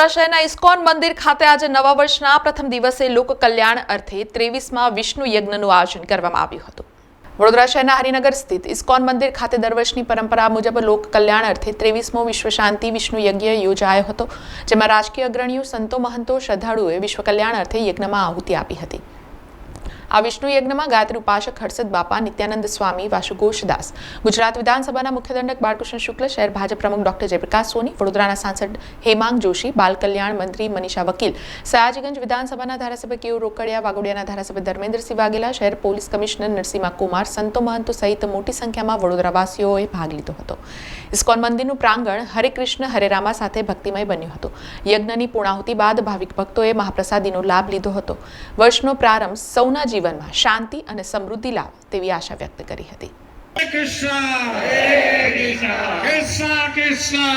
વડોદરા શહેરના ઇસ્કોન મંદિર ખાતે આજે નવા વર્ષના પ્રથમ દિવસે લોક કલ્યાણ અર્થે ત્રેવીસમાં વિષ્ણુ યજ્ઞનું આયોજન કરવામાં આવ્યું હતું. વડોદરા શહેરના હરિનગર સ્થિત ઇસ્કોન મંદિર ખાતે દર વર્ષની પરંપરા મુજબ લોક કલ્યાણ અર્થે ત્રેવીસમો વિશ્વ શાંતિ વિષ્ણુ યજ્ઞ યોજાયો હતો, જેમાં રાજકીય અગ્રણીઓ સંતો મહંતો શ્રદ્ધાળુઓએ વિશ્વ કલ્યાણ અર્થે યજ્ઞમાં આહુતિ આપી હતી. આ વિષ્ણુ યજ્ઞમાં ગાયત્રી ઉપાસક હર્ષદ બાપા, નિત્યાનંદ સ્વામી, વાસુઘોષદાસ. ગુજરાત વિધાનસભાના મુખ્ય દંડક બાળકૃષ્ણ શુક્લ, શહેર ભાજપ પ્રમુખ ડોક્ટર જયપ્રકાશ સોની, વડોદરાના સાંસદ હેમાંગ જોશી, બાલ કલ્યાણ મંત્રી મનીષા વકીલ. સયાજીગંજ વિધાનસભાના ધારાસભ્ય કેયુ રોકડિયા, વાગોડિયાના ધારાસભ્ય ધર્મેન્દ્રસિંહ વાઘેલા, શહેર પોલીસ કમિશનર નરસિંહા કુમાર, સંતો મહંતો સહિત મોટી સંખ્યામાં વડોદરાવાસીઓએ ભાગ લીધો હતો. ઇસ્કોન મંદિરનું પ્રાંગણ હરે કૃષ્ણ, હરે રામા સાથે ભક્તિમય બન્યું હતું. યજ્ઞની પૂર્ણાહુતિ બાદ ભાવિક ભક્તોએ મહાપ્રસાદીનો લાભ લીધો હતો. વર્ષનો પ્રારંભ સૌના જીવનમાં શાંતિ અને સમૃદ્ધિ લાવે તેવી આશા વ્યક્ત કરી હતી. કૃષ્ણ હરે Krishna,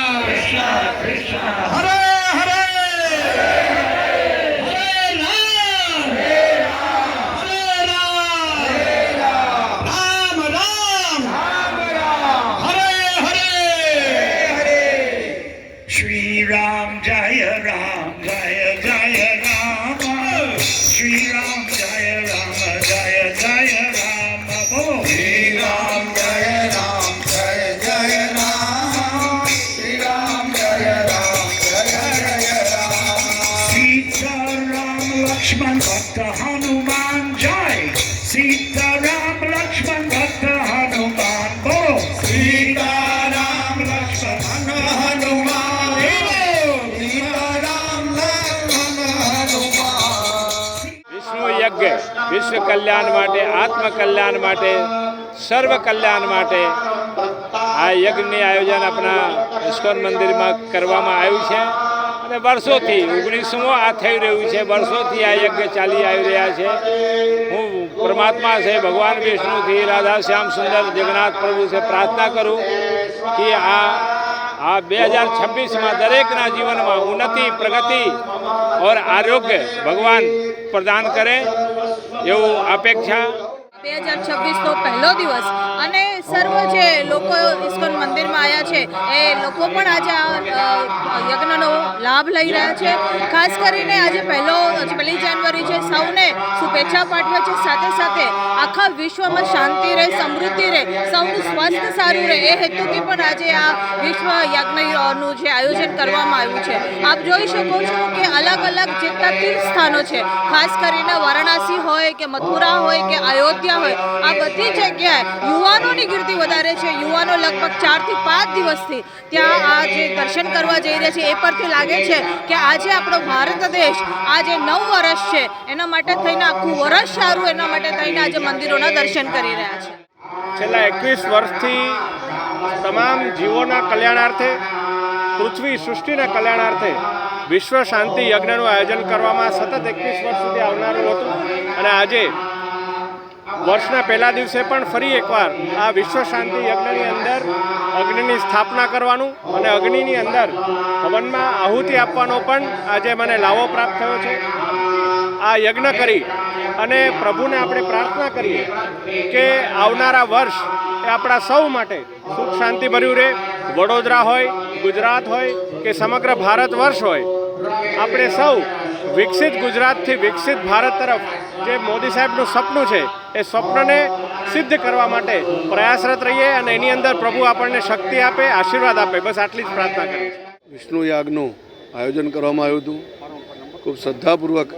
કલ્યાણ માટે આત્મ કલ્યાણ માટે સર્વ કલ્યાણ માટે આ યજ્ઞની આયોજન આપણા ઇસ્કોન મંદિરમાં કરવામાં આવ્યું છે. અને વર્ષોથી, ઓગણીસમો આ થઈ રહ્યું છે. વર્ષોથી આ યજ્ઞ ચાલી આવી રહ્યા છે. હું પરમાત્મા છે, ભગવાન વિષ્ણુથી રાધા શ્યામ સુંદર જગન્નાથ પ્રભુ છે, પ્રાર્થના કરું કે આ આ બે હજાર છવ્વીસમાં દરેકના જીવનમાં ઉન્નતિ, પ્રગતિ ઓર આરોગ્ય ભગવાન પ્રદાન કરે. એવું અપેક્ષા? બે હજાર છવ્વીસનો પહેલો દિવસ. અને સર્વ જે લોકો ઇસ્કોન મંદિરમાં આવ્યા છે. એ લોકો પણ આજે આ યજ્ઞનો લાભ લઈ રહ્યા છે. ખાસ કરીને આજે પહેલો પહેલી જાન્યુઆરી છે, સૌને શુભેચ્છા પાઠવે છે. સાથે સાથે આખા વિશ્વમાં શાંતિ રહે, સમૃદ્ધિ રહે, સૌનું સ્વાસ્થ્ય સારું રહે. એ હેતુથી પણ આજે આ વિશ્વ યજ્ઞનું જે આયોજન કરવામાં આવ્યું છે. આપ જોઈ શકો છો કે અલગ અલગ જેટલા તીર્થ સ્થાનો છે. ખાસ કરીને વારાણસી હોય કે મથુરા હોય કે અયોધ્યા હોય, આ બધી જગ્યાએ યુવાનોની ગીર્દી વધારે છે. યુવાનો લગભગ ચારથી પાંચ દિવસથી ત્યાં આ જે દર્શન કરવા જઈ રહ્યા છે, એ પરથી લાગે છે કે આજે આપણો ભારત દેશ આ જે નવ વર્ષ છે, એના માટે થઈને આખું વર્ષ સારું, એના માટે થઈને આજે મંદિરોના દર્શન કરી રહ્યા છે. છેલ્લા એકવીસ વર્ષથી તમામ જીવોના કલ્યાણાર્થે, પૃથ્વી સૃષ્ટિના કલ્યાણાર્થે વિશ્વ શાંતિ યજ્ઞનું આયોજન કરવામાં સતત એકવીસ વર્ષ સુધી આવનારું હતું. અને આજે વર્ષના પહેલા દિવસે પણ ફરી એકવાર આ વિશ્વ શાંતિ યજ્ઞની અંદર અગ્નિની સ્થાપના કરવાનું અને અગ્નિની અંદર હવનમાં આહુતિ આપવાનો પણ આજે મને લાવો પ્રાપ્ત થયો છે. આ યજ્ઞ કરી અને પ્રભુને આપણે પ્રાર્થના કરીએ કે આવનારા વર્ષ એ આપણા સૌ માટે સુખ શાંતિ ભર્યું રહે. વડોદરા હોય, ગુજરાત હોય કે સમગ્ર ભારત વર્ષ હોય, આપણે સૌ વિકસિત ગુજરાતથી વિકસિત ભારત તરફ જે મોદી સાહેબનું સપનું છે, એ સ્વપ્નને સિદ્ધ કરવા માટે પ્રયાસરત રહીએ અને એની અંદર પ્રભુ આપણને શક્તિ આપે, આશીર્વાદ આપે. બસ આટલી જ પ્રાર્થના કરીએ વિષ્ણુ યાગનું આયોજન કરવામાં આવ્યું હતું. ખૂબ શ્રદ્ધાપૂર્વક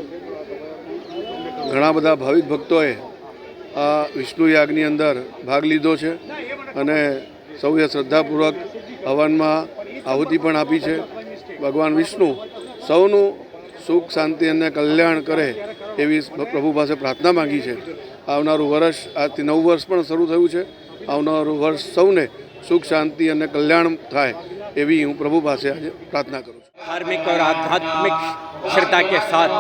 ઘણા બધા ભાવિક ભક્તોએ આ વિષ્ણુ યાગની અંદર ભાગ લીધો છે અને સૌએ શ્રદ્ધાપૂર્વક હવનમાં આહુતિ પણ આપી છે. ભગવાન વિષ્ણુ સૌનું સુખ શાંતિ અને કલ્યાણ કરે એવી પ્રભુ પાસે પ્રાર્થના માંગી છે આવનારું વર્ષ આજથી નવું વર્ષ પણ શરૂ થયું છે આવનારું વર્ષ સૌને સુખ શાંતિ અને કલ્યાણ થાય એવી હું પ્રભુ પાસે આજે પ્રાર્થના કરું છું धार्मिक और आध्यात्मिक श्रद्धा के साथ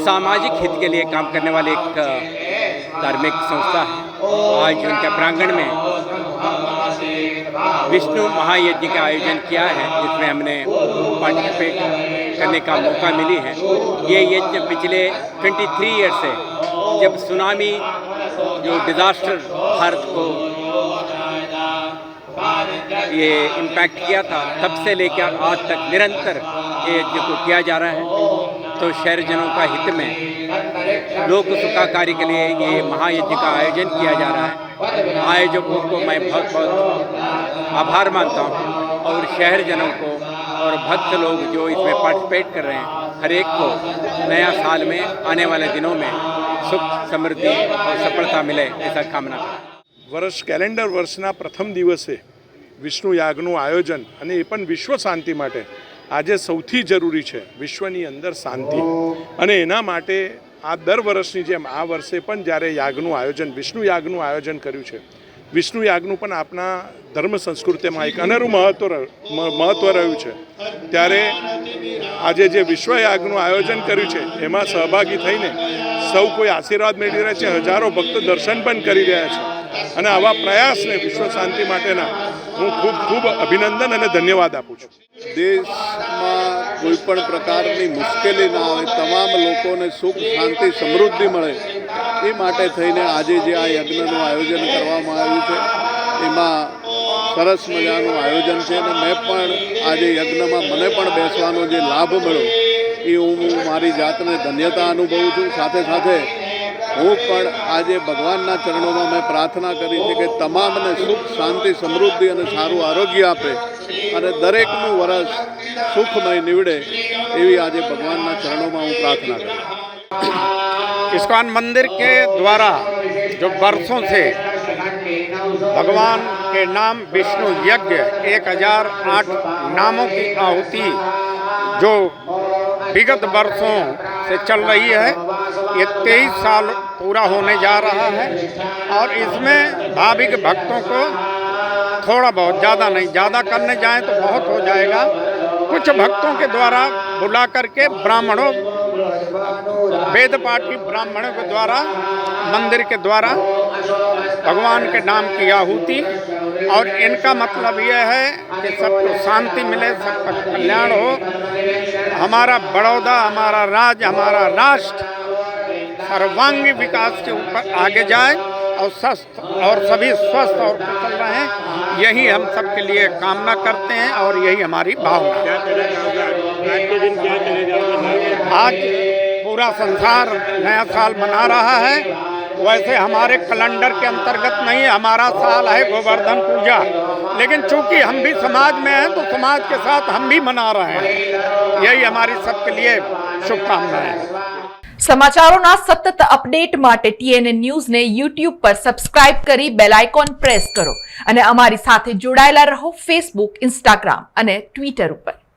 सामाजिक हित के लिए काम करने वाले एक अ, धार्मिक संस्था है आज उनके प्रांगण में विष्णु महायज्ञ का आयोजन किया है, जिसमें हमने पार्टिसिपेट करने का मौका मिली है। ये यज्ञ पिछले 23 ईयर से, जब सुनामी जो डिज़ास्टर भारत को ये इम्पैक्ट किया था, तब से लेकर आज तक निरंतर ये यज्ञ को किया जा रहा है। तो शहरजनों का हित में लोक सुखाकारी के लिए ये महायज्ञ का आयोजन किया जा रहा है। आयोजकों को मैं बहुत बहुत आभार मानता हूँ और शहरजनों को और भक्त लोग जो इसमें पार्टिसिपेट कर रहे हैं हर एक को नया साल में आने वाले दिनों में सुख समृद्धि और सफलता मिले ऐसा कामना करता हूं। વર્ષ કેલેન્ડર વર્ષના પ્રથમ દિવસે વિષ્ણુ યાગનું આયોજન અને એ પણ વિશ્વ શાંતિ માટે આજે સૌથી જરૂરી છે વિશ્વની અંદર શાંતિ અને એના માટે આ દર વર્ષની જેમ આ વર્ષે પણ જ્યારે યાગનું આયોજન વિષ્ણુ યાગનું આયોજન કર્યું છે વિષ્ણુ યાગનું પણ આપણા ધર્મ સંસ્કૃતિમાં એક અનેરું મહત્વ મહત્વ રહ્યું છે. ત્યારે આજે જે વિશ્વ યાગનું આયોજન કર્યું છે, એમાં સહભાગી થઈને સૌ કોઈ આશીર્વાદ મેળવી રહ્યા છે, હજારો ભક્તો દર્શન પણ કરી રહ્યા છે. અને આવા પ્રયાસને વિશ્વ શાંતિ માટેના હું ખૂબ ખૂબ અભિનંદન અને ધન્યવાદ આપું છું. દેશમાં કોઈ પણ પ્રકારની મુશ્કેલી ના આવે, તમામ લોકોને સુખ, શાંતિ, સમૃદ્ધિ મળે એ માટે થઈને આજે જે આ યજ્ઞનું આયોજન કરવામાં આવ્યું છે, એમાં સરસ મજાનું આયોજન છે અને મેં પણ આજે યજ્ઞમાં મને પણ બેસવાનો જે લાભ મળ્યો, એ હું મારી જાતને ધન્યતા અનુભવું છું. સાથે સાથે હું પણ આજે ભગવાનના ચરણોમાં મેં પ્રાર્થના કરી છે કે તમામને સુખ, શાંતિ, સમૃદ્ધિ અને સારું આરોગ્ય આપે અને દરેકનું વરસ સુખમય નીવડે એવી આજે ભગવાનના ચરણોમાં હું પ્રાર્થના કરું इस्कॉन मंदिर के द्वारा जो वर्षों से भगवान के नाम विष्णु यज्ञ एक हज़ार आठ नामों की आहुति जो विगत वर्षों से चल रही है, ये तेईस साल पूरा होने जा रहा है और इसमें भाविक भक्तों को थोड़ा बहुत ज़्यादा नहीं, ज़्यादा करने जाएँ तो बहुत हो जाएगा। कुछ भक्तों के द्वारा बुला करके ब्राह्मणों वेद पाठी ब्राह्मणों के द्वारा मंदिर के द्वारा भगवान के नाम की आहुति। और इनका मतलब यह है कि सबको शांति मिले सबका कल्याण हो। हमारा बड़ौदा हमारा राज्य हमारा राष्ट्र सर्वांगी विकास के ऊपर आगे जाए और स्वस्थ और सभी स्वस्थ और कुशल रहें। यही हम सबके लिए कामना करते हैं और यही हमारी भावना है। आज पूरा संसार नया साल मना रहा है वैसे हमारे कैलेंडर के अंतर्गत नहीं हमारा साल है गोवर्धन पूजा लेकिन चूंकि हम भी समाज में हैं तो समाज के साथ हम भी मना रहे हैं यही हमारी सबके लिए शुभकामनाएं हैं સમાચારોના સતત અપડેટ માટે ટીએનએ ન્યૂઝને યુટ્યુબ પર સબસ્ક્રાઇબ કરી બેલ આઇકોન પ્રેસ કરો અને અમારી સાથે જોડાયેલા રહો ફેસબુક ઇન્સ્ટાગ્રામ અને ટ્વિટર ઉપર